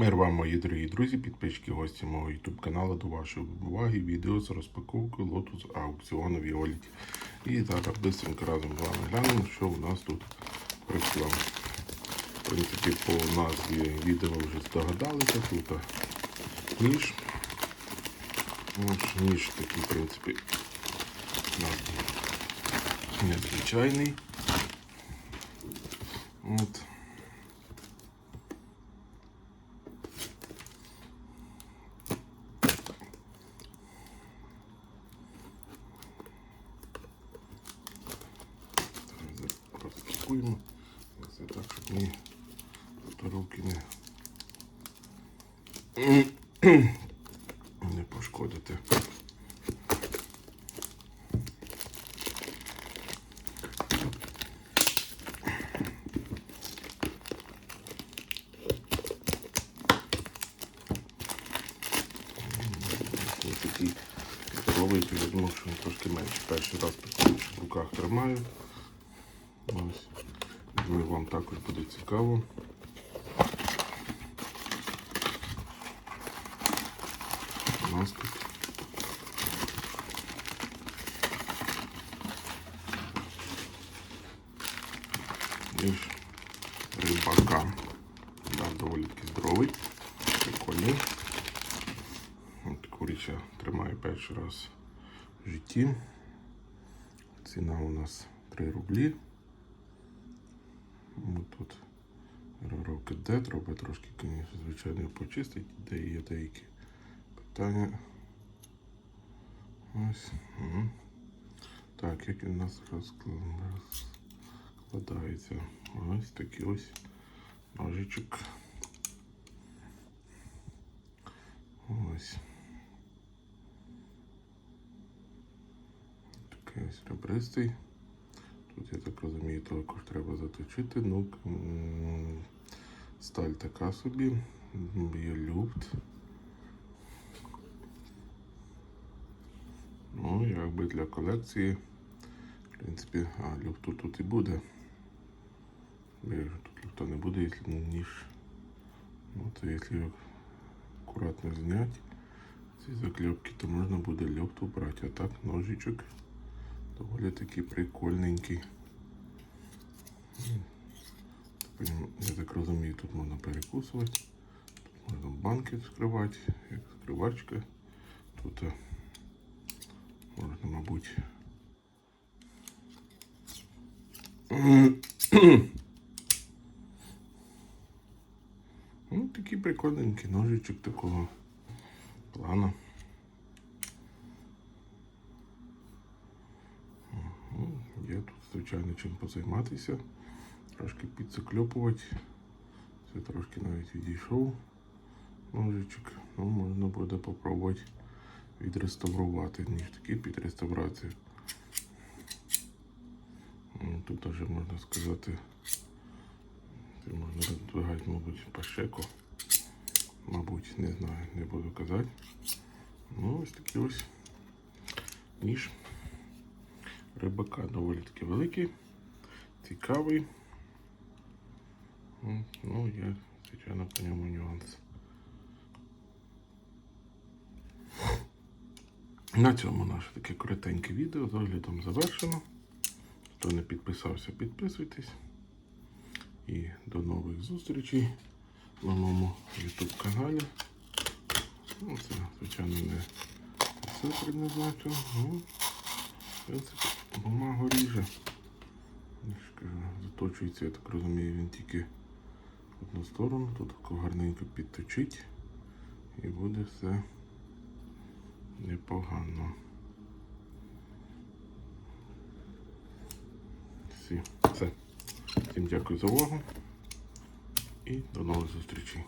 Мир вам, мої дорогі друзі, підписчики, гості мого YouTube каналу до вашої уваги. Відео з розпаковкою лоту з аукціону Віоліті. І зараз швидко разом з вами глянемо, що у нас тут прийшло. В принципі, по назві відео вже здогадалися. Тут ніж. Ніж такий, в принципі, незвичайний. От. Розпакуємо. Це так, щоб мені руки не, не пошкодити. Такий я думав, що він трошки менше. Перший раз в руках тримаю. Ось. Думаю, вам також буде цікаво. У нас тут. Ніж рибака. Да, доволі таки здоровий, прикольний. От таку річ я тримаю перший раз в житті. Ціна у нас 3 рублі. Тут роки де, треба трошки, звичайно, почистити, де є деякі питання. Ось. Угу. Так, як у нас розкладається. Ось такий ось ножичок. Ось. Такий ось ребристий. Тут, я так розумію, також треба заточити. Ну, сталь така собі. Є люфт. Ну, якби для колекції. В принципі, а люфту тут і буде. Тут люфта не буде, якщо ніж. Ну, то якщо аккуратно зняти ці заклепки, то можна буде люфт убрати. А так ножичок доволі такий прикольненький. Я так розумію, тут можна перекусувати, тут можна банки вскривати, як скривачка. Тут е, можна, мабуть. Ну, такий прикольненький ножичок такого плану. Ну, Є тут, звичайно, чим позайматися, трошки підзакльопувати. Це трошки навіть відійшов ножичок. Ну, можна буде попробувати відреставрувати, ніж такий під реставрацію. Ну, Тут теж можна сказати, це можна роздвигати, мабуть, пащеку. Мабуть, не знаю, не буду казати. Ну, ось такий ось ніж рибака доволі таки великий, цікавий. Ну, є, звичайно, по ньому нюанс. На цьому наше таке коротеньке відео з оглядом завершено. Хто не підписався, підписуйтесь. І до нових зустрічей на моєму YouTube каналі. Ну, це, звичайно, не все предназначено. Принципі, бумагу ріже. Заточується, я так розумію, він тільки в одну сторону. Тут гарненько підточить і буде все непогано. Всі. Все. Всім дякую за увагу і до нових зустрічей.